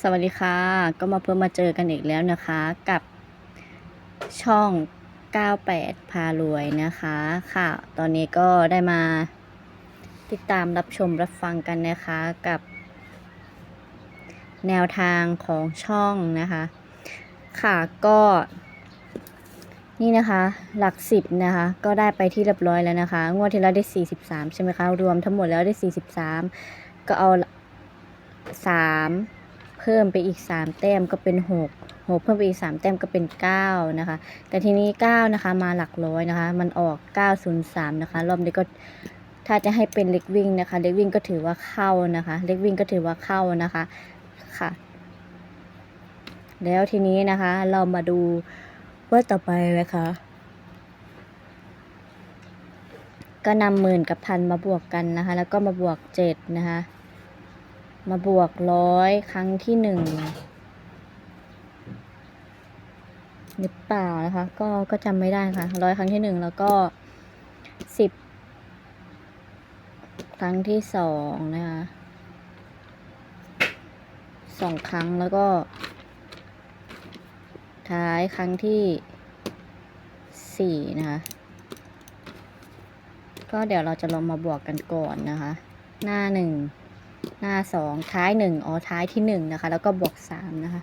สวัสดีค่ะ ก็มาเพิ่มมาเจอกันอีกแล้วนะคะกับช่อง 98 พารวยนะคะ ค่ะ ตอนนี้ก็ได้มาติดตามรับชมรับฟังกันนะคะกับ แนวทางของช่องนะคะ ค่ะก็ นี่นะคะหลักสิบนะคะ ก็ได้ไปที่เรียบร้อยแล้วนะคะ งวดที่แล้วได้ 43 ใช่ไหมคะ รวมทั้งหมดแล้วได้ 43 ก็เอา 3 เพิ่มไปอีก 3 แต้มก็เป็น 6 6 เพิ่มไปอีก 3 แต้มก็เป็น 9 นะคะ แต่ทีนี้ 9 นะคะ มาหลักร้อยนะคะ มันออก 903 นะคะ รอบนี้ก็ถ้าจะให้เป็นเล็กวิ่งนะคะ เล็กวิ่งก็ถือว่าเข้านะคะ เล็กวิ่งก็ถือว่าเข้านะคะค่ะ แล้วทีนี้นะคะ เรามาดูว่าต่อไปนะคะ ก็นำหมื่นกับพันมาบวกกันนะคะ แล้วก็มาบวกเจ็ดนะคะ มาบวกร้อยครั้งที่หนึ่งหรือเปล่านะคะ ก็ก็จำไม่ได้ค่ะร้อยครั้งที่หนึ่งแล้วก็สิบครั้งที่สองนะคะสองครั้งแล้วก็ ท้ายครั้งที่สี่นะคะ ก็เดี๋ยวเราจะลองมาบวกกันก่อนนะคะ หน้าหนึ่ง หน้าสองท้ายหนึ่งอ๋อท้ายที่หนึ่งนะคะ แล้วก็บวกสามนะคะ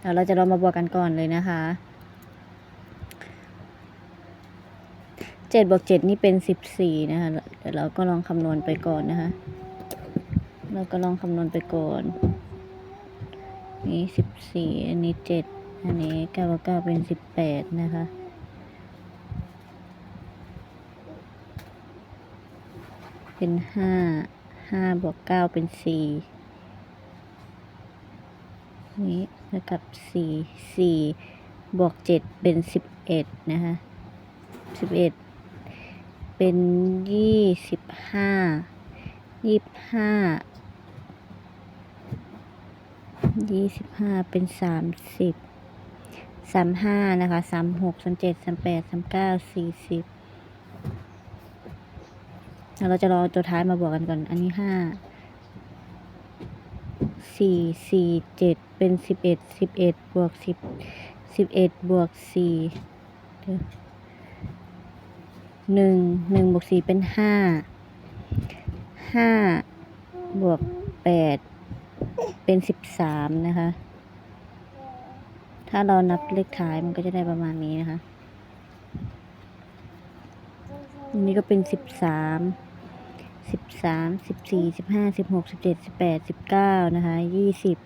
เดี๋ยวเราจะลองมาบวกกันก่อนเลยนะคะเจ็ดบวกเจ็ดนี่เป็นสิบสี่นะคะเดี๋ยวเราก็ลองคำนวณไปก่อนนะคะ เราก็ลองคำนวณไปก่อน นี่สิบสี่อันนี้เจ็ดอันนี้เก้าบวกเก้าเป็นสิบแปดนะคะ เป็นห้าห้าบวกเก้าเป็นสี่นี้แล้วกับสี่สี่บวกเจ็ดเป็นสิบเอ็ดนะคะสิบเอ็ดเป็นยี่สิบห้ายี่สิบห้ายี่สิบห้าเป็นสามสิบสามห้านะคะสามหกสามเจ็ดสามแปดสามเก้าสี่สิบ เราจะรอตัวท้ายมาบวกกันก่อน อันนี้ห้าสี่สี่เจ็ดเป็นสิบเอ็ดสิบเอ็ดบวกสิบสิบเอ็ดบวกสี่หนึ่งหนึ่งบวกสี่เป็นห้าห้าบวกแปดเป็นสิบสามนะคะ ถ้าเรานับเลขท้ายมันก็จะได้ประมาณนี้นะคะ อันนี้ก็เป็นสิบสาม สิบสามสิบสี่สิบห้าสิบหกสิบเจ็ดสิบแปดสิบเก้านะคะยี่สิบ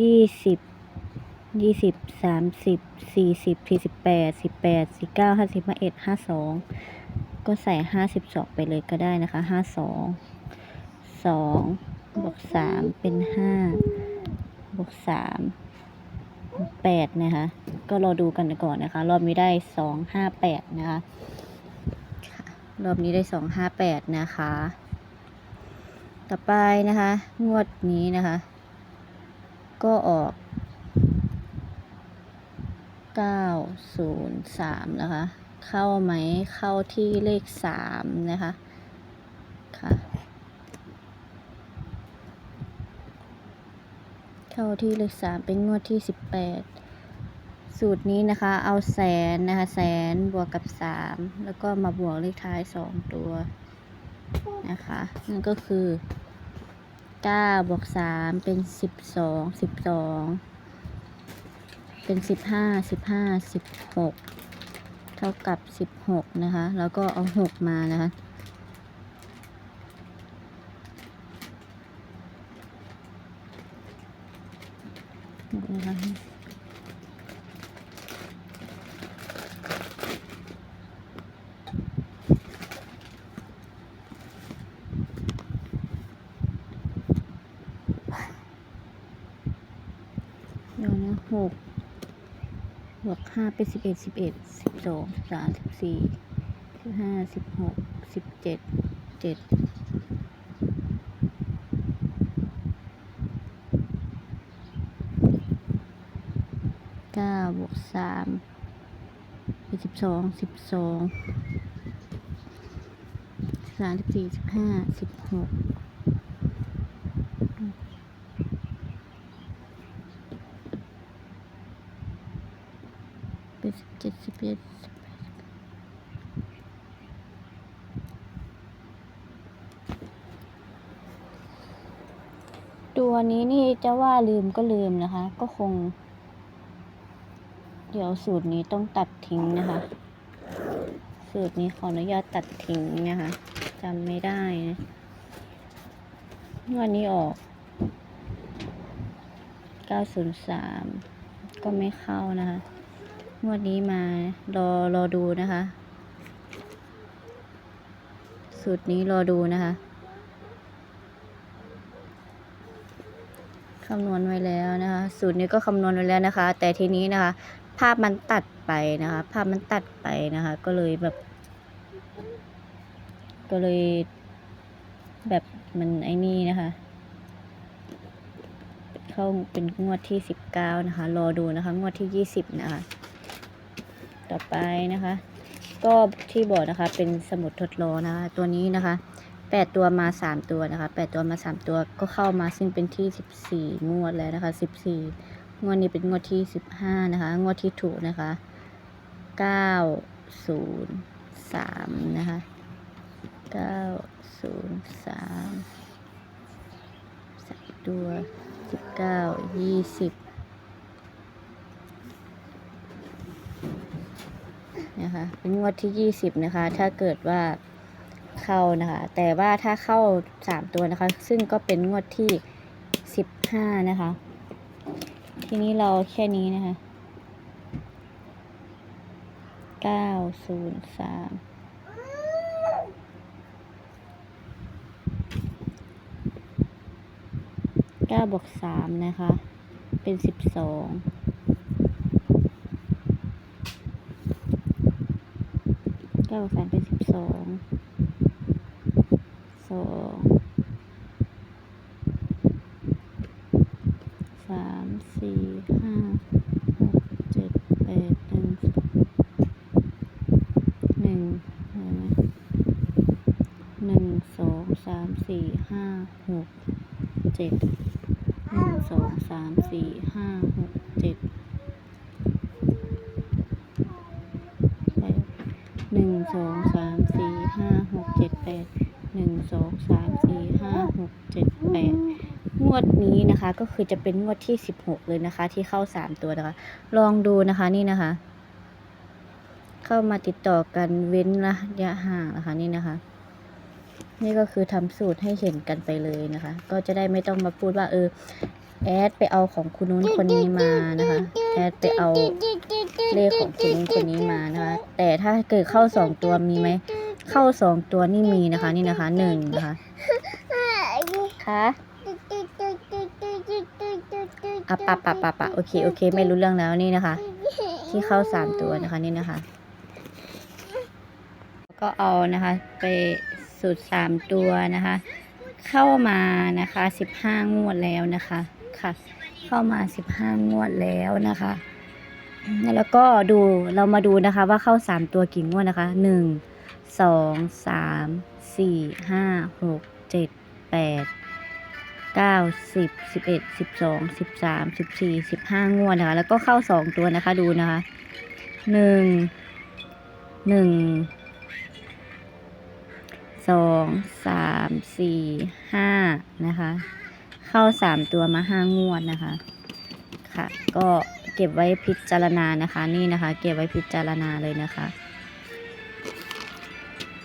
ยี่สิบยี่สิบสามสิบสี่สิบสี่สิบแปดสิบแปดสี่เก้าห้าสิบห้าเอ็ดห้าสองก็ใส่ห้าสิบสองไปเลยก็ได้นะคะห้าสองสองบวกสามเป็นห้าบวกสามแปดนะคะ ก็รอดูกันก่อนนะคะ รอบนี้ได้สองห้าแปดนะคะค่ะ รอบนี้ได้สองห้าแปดนะคะ ต่อไปนะคะ งวดนี้นะคะ ก็ออกเก้าศูนย์สามนะคะ เข้าไหมเข้าที่เลขสามนะคะค่ะเข้าที่เลขสามเป็นงวดที่สิบแปด สูตรนี้นะคะ เอาแสนนะคะ แสนบวกกับสามแล้วก็มาบวกเลขท้ายสองตัวนะคะนั่นก็คือเก้าบวกสามเป็นสิบสองสิบสองเป็นสิบห้าสิบห้าสิบหกเท่ากับสิบหกนะคะ แล้วก็เอาหกมานะคะนะคะเดี๋ยวนะหกบวก ห้าเป็นสิบเอ็ดสิบเอ็ดสิบสองสิบสามสิบสี่สิบห้าสิบหกสิบเจ็ดเจ็ดเก้าบวกสามเป็นสิบสองสิบสองสิบสามสิบสี่สิบห้าสิบหก เจ็ดสิดตัวนี้นี่จะว่าลืมก็ลืมนะคะ ก็คง เดี๋ยวสูตรนี้ต้องตัดทิ้งนะคะ สูตรนี้ขออนุญาตตัดทิ้งนะคะจำไม่ได้นะวันนี้ออก 903 ก็ไม่เข้านะคะ งวดนี้มารอรอดูนะคะ สูตรนี้รอดูนะคะคำนวณไว้แล้วนะคะ สูตรนี้ก็คำนวณไว้แล้วนะคะ แต่ทีนี้นะคะ ภาพมันตัดไปนะคะ ภาพมันตัดไปนะคะ ก็เลยแบบ ก็เลยแบบมันไอ้นี่นะคะ เข้าเป็นงวดที่สิบเก้านะคะ รอดูนะคะ งวดที่ยี่สิบนะคะ ต่อไปนะคะ ก็ที่บอกนะคะเป็นสมุดทดลองนะคะตัวนี้นะคะแปดตัวมาสามตัวนะคะแปดตัวมาสามตัวก็เข้ามาซึ่งเป็นที่สิบสี่งวดแล้วนะคะสิบสี่งวดนี้เป็นงวดที่สิบห้านะคะงวดที่ถูกนะคะเก้าศูนย์สามนะคะเก้าศูนย์สามสามตัวสิบเก้ายี่สิบ นะคะ เป็นงวดที่ยี่สิบนะคะ ถ้าเกิดว่าเข้านะคะ แต่ว่าถ้าเข้าสามตัวนะคะ ซึ่งก็เป็นงวดที่สิบห้านะคะ ทีนี้เราแค่นี้นะคะเก้าศูนย์สามเก้าบวกสามนะคะ เป็นสิบสอง เก้าบวกสามเป็นสิบสองสองสามสี่ห้าหกเจ็ดแปดหนึ่งหนึ่งเห็นไหมหนึ่งสองสามสี่ห้าหกเจ็ดหนึ่งสองสามสี่ห้าหกเจ็ดแปด หนึ่ งสองสามสี่ห้าหกเจ็ดแปดหนึ่งสองสามสี่ห้าหกเจ็ดแปดงวดนี้นะคะก็คือจะเป็นงวดที่สิบหกเลยนะคะ ที่เข้าสามตัวนะคะ ลองดูนะคะนี่นะคะ เข้ามาติดต่อกันเว้นระยะห่างนะคะนี่นะคะ นี่ก็คือทำสูตรให้เห็นกันไปเลยนะคะ ก็จะได้ไม่ต้องมาพูดว่าเออแอดไปเอาของคุณนู้นคนนี้มานะคะ แอดไปเอา เลขของคนนู้นคนนี้มานะคะแต่ถ้าเกิดเข้าสองตัวมีไหมเข้าสองตัวนี่มีนะคะนี่นะคะหนึ่งนะคะคะอะปะปะปะปะโอเคโอเค ไม่รู้เรื่องแล้วนี่นะคะ ที่เข้าสามตัวนะคะนี่นะคะ ก็เอานะคะ ไปสูตรสามตัวนะคะ เข้ามานะคะสิบห้างวดแล้วนะคะค่ะ เข้ามาสิบห้างวดแล้วนะคะ แล้วก็ดูเรามาดูนะคะว่าเข้าสามตัวกี่งวดนะคะหนึ่งสองสามสี่ห้าหกเจ็ดแปดเก้าสิบสิบเอ็ดสิบสองสิบสามสิบสี่สิบห้างวดนะคะ แล้วก็เข้าสองตัวนะคะดูนะคะหนึ่งหนึ่งสองสามสี่ห้านะคะ เข้าสามตัวมาห้างวดนะคะ ค่ะก็ เก็บไว้พิจารณานะคะ นี่นะคะ เก็บไว้พิจารณาเลยนะคะ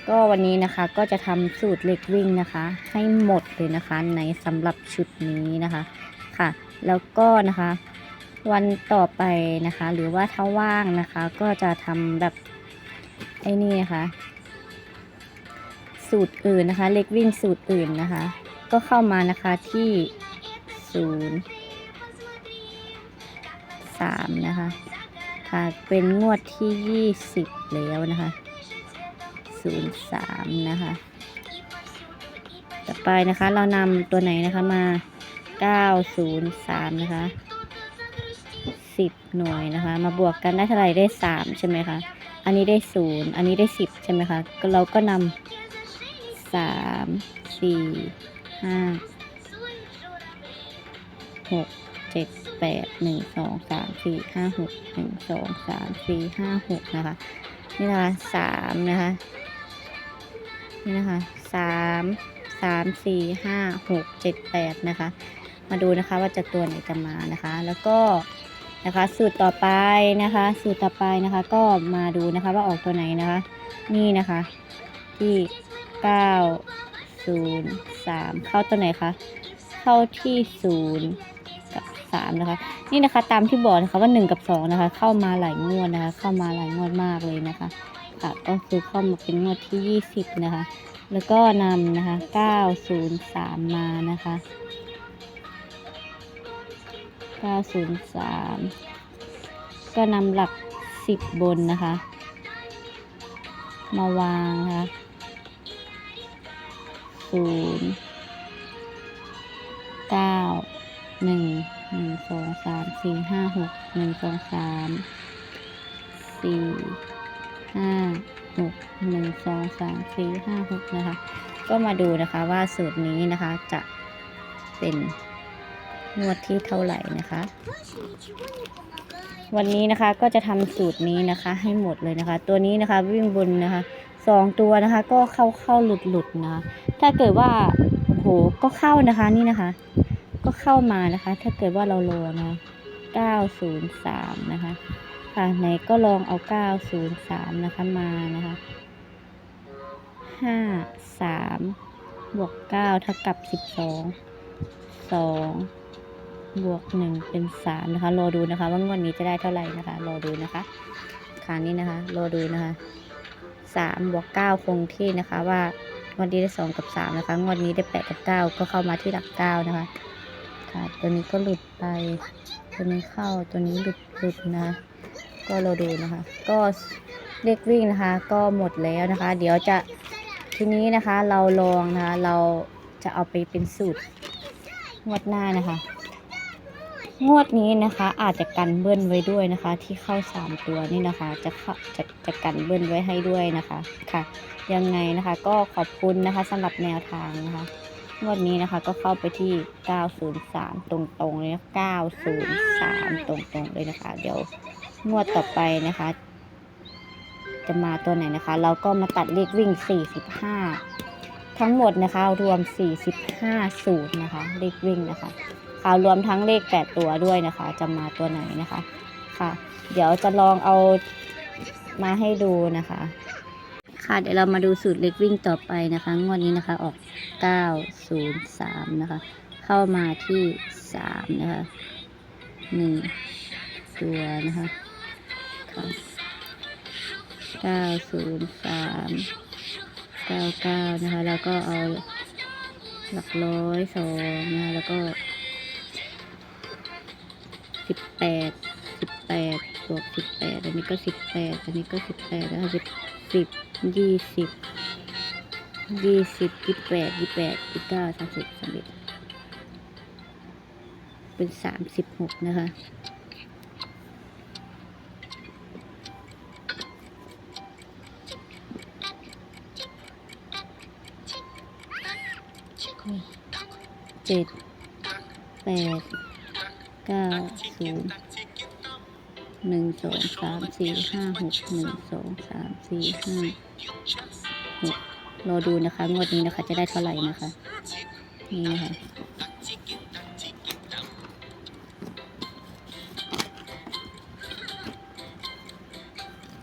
ก็วันนี้นะคะก็จะทำสูตรเล็กวิ่งนะคะ ให้หมดเลยนะคะในสำหรับชุดนี้นะคะค่ะ แล้วก็นะคะ วันต่อไปนะคะ หรือว่าถ้าว่างนะคะ ก็จะทำแบบไอ้นี่นะคะ สูตรอื่นนะคะ เล็กวิ่งสูตรอื่นนะคะ ก็เข้ามานะคะที่ศูนย์ สามนะคะ ค่ะ เป็นงวดที่ยี่สิบแล้วนะคะศูนย์สามนะคะ ต่อไปนะคะ เรานำตัวไหนนะคะมาเก้าศูนย์สามนะคะสิบหน่วยนะคะ มาบวกกันได้เท่าไหร่ได้สามใช่ไหมคะ อันนี้ได้ศูนย์อันนี้ได้สิบใช่ไหมคะ เราก็นำสามสี่ห้าหก เจ็ดแปดหนึ่งสองสามสี่ห้าหกหนึ่งสองสามสี่ห้าหกนะคะนี่นะคะสามนะคะนี่นะคะสามสามสี่ห้าหกเจ็ดแปดนะคะ มาดูนะคะว่าจะตัวไหนจะมานะคะ แล้วก็นะคะสูตรต่อไปนะคะ สูตรต่อไปนะคะ ก็มาดูนะคะว่าออกตัวไหนนะคะ นี่นะคะที่เก้าศูนย์สามเข้าตัวไหนคะเข้าที่ศูนย์ สามนะคะ นี่นะคะตามที่บอกนะคะว่าหนึ่งกับสองนะคะ เข้ามาหลายงวดนะคะ เข้ามาหลายงวดมากเลยนะคะค่ะก็คือเข้ามาเป็นงวดที่ยี่สิบนะคะ แล้วก็นำนะคะเก้าศูนย์สามมานะคะ903ก็นำหลัก10บนนะคะ มาวางนะคะ0 9 1 1 2 3 4 5 6 1 2 3 4 5 6 1 2 3 4 5 6นะคะ ก็มาดูนะคะว่าสูตรนี้นะคะจะเป็นงวดที่เท่าไหร่นะคะ วันนี้นะคะก็จะทำสูตรนี้นะคะ ให้หมดเลยนะคะ ตัวนี้นะคะวิ่งบนนะคะสองตัวนะคะ ก็เข้าเข้าหลุดหลุดนะคะถ้าเกิดว่าโหก็เข้านะคะนี่นะคะ ก็เข้ามานะคะ ถ้าเกิดว่าเราโลนะ903 นะคะ ค่ะไหนก็ลองเอา 903 นะคะมานะคะ 5 3 บวก 9 เท่ากับ 12 2 บวก 1 เป็น 3 นะคะ รอดูนะคะว่างวดนี้จะได้เท่าไหร่นะคะ รอดูนะคะคราวนี้นะคะ รอดูนะคะ 3 บวก 9 คงที่นะคะว่างวดนี้ได้ 2 กับ 3 นะคะ งวดนี้ได้ 8 กับ 9 ก็เข้ามาที่หลัก 9 นะคะ ค่ะ ตัวนี้ก็หลุดไป ตัวนี้เข้า ตัวนี้หลุดหลุดนะ ก็เรอดูนะคะ ก็เลขวิ่งนะคะ ก็หมดแล้วนะคะ เดี๋ยวจะทีนี้นะคะเราลองนะคะ เราจะเอาไปเป็นสูตรงวดหน้านะคะ งวดนี้นะคะ อาจจะกันเบิ้ลไว้ด้วยนะคะ ที่เข้าสามตัวนี่นะคะ จะเข้าจะจะกันเบิ้ลไว้ให้ด้วยนะคะค่ะ ยังไงนะคะ ก็ขอบคุณนะคะสำหรับแนวทางนะคะ งวดนี้นะคะ ก็เข้าไปที่ 903 ตรงๆเลยนะ903 ตรงๆเลยนะคะ เดี๋ยวงวดต่อไปนะคะ จะมาตัวไหนนะคะ เราก็มาตัดเลขวิ่ง 45 ทั้งหมดนะคะ รวม 45 สูตรนะคะ เลขวิ่งนะคะค่ะรวมทั้งเลข 8 ตัวด้วยนะคะ จะมาตัวไหนนะคะค่ะ เดี๋ยวจะลองเอามาให้ดูนะคะ ค่ะเดี๋ยวเรามาดูสูตรเล็กวิ่งต่อไปนะคะ งวดนี้นะคะออก903นะคะ เข้ามาที่3นะคะ1ตัวนะคะค่ะ903 99นะคะ แล้วก็เอาหลักร้อยสองนะคะแล้วก็สิบแปดสิบแปดบวกสิบแปดอันนี้ก็สิบแปดอันนี้ก็สิบแปดแล้วสิบ สิบยี่สิบยี่สิบยี่แปดยี่แปดยี่เก้าสามสิบสามสิบเป็นสามสิบหกนะคะเจ็ดแปดเก้าศูนย์ หนึ่งสองสามสี่ห้าหกหนึ่งสองสามสี่ห้าหกรอดูนะคะ งวดนี้นะคะ จะได้เท่าไหร่นะคะ นี่นะคะ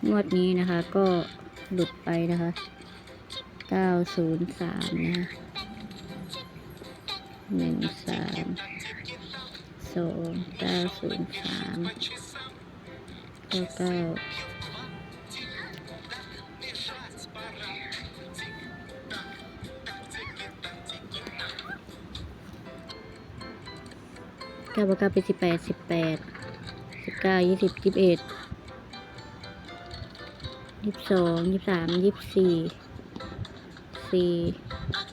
งวดนี้นะคะก็หลุดไปนะคะเก้าศูนย์สามนะนย์สาม เก้าบวกเก้าเป็นสิบแปดสิบแปดสิบเก้ายี่สิบยี่สิบเอ็ดยี่สิบสองยี่สิบสามยี่สิบสี่สี่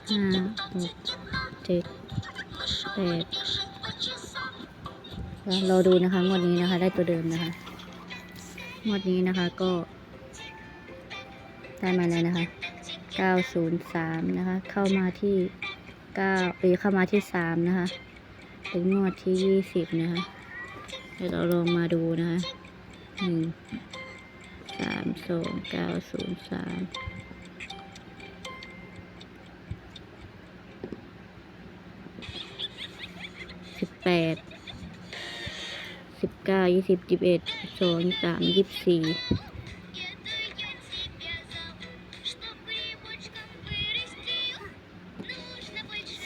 ห้าหกเจ็ดแปดเราดูนะคะงวดนี้นะคะ ได้ตัวเดิมนะคะ งวดนี้นะคะก็ ได้มาแล้วนะคะ 903 นะคะ เข้ามาที่9เอยเข้ามาที่ 3 นะคะ เป็นงวดที่ยี่สิบนะคะเดี๋ยวเราลองมาดูนะคะหนึ่งสามสองเก้าศูนย์สามสิบแปดสิบเก้ายี่สิบสิบเอ็ด สองสามยี่สี่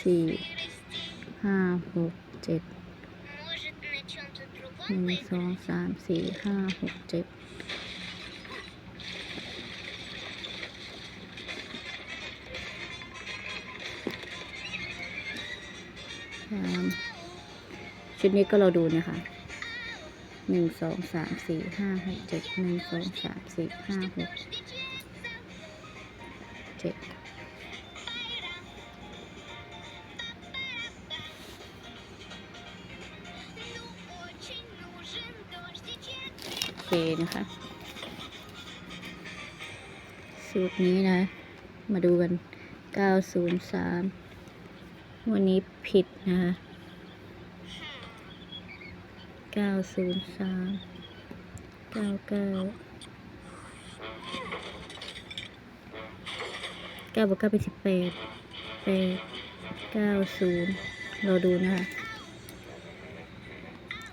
สี่ห้าหกเจ็ดหนึ่งสองสามสี่ห้าหกเจ็ดชุดนี้ก็เราดูนะคะ หนึ่งสองสามสี่ห้าหกเจ็ดหนึ่งสองสามสี่ห้าหกเจ็ดโอเคนะคะ สูตรนี้นะ มาดูกัน903วันนี้ผิดนะคะ 903 99 9บวก9เป็น18 8 90เราดูนะคะ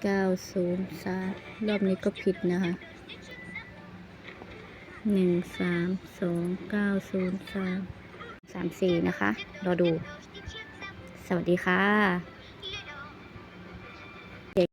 เก้าศูนย์สามรอบนี้ก็ผิดนะคะหนึ่งสามสองเก้าศูนย์สามสามสี่นะคะ รอดู สวัสดีค่ะ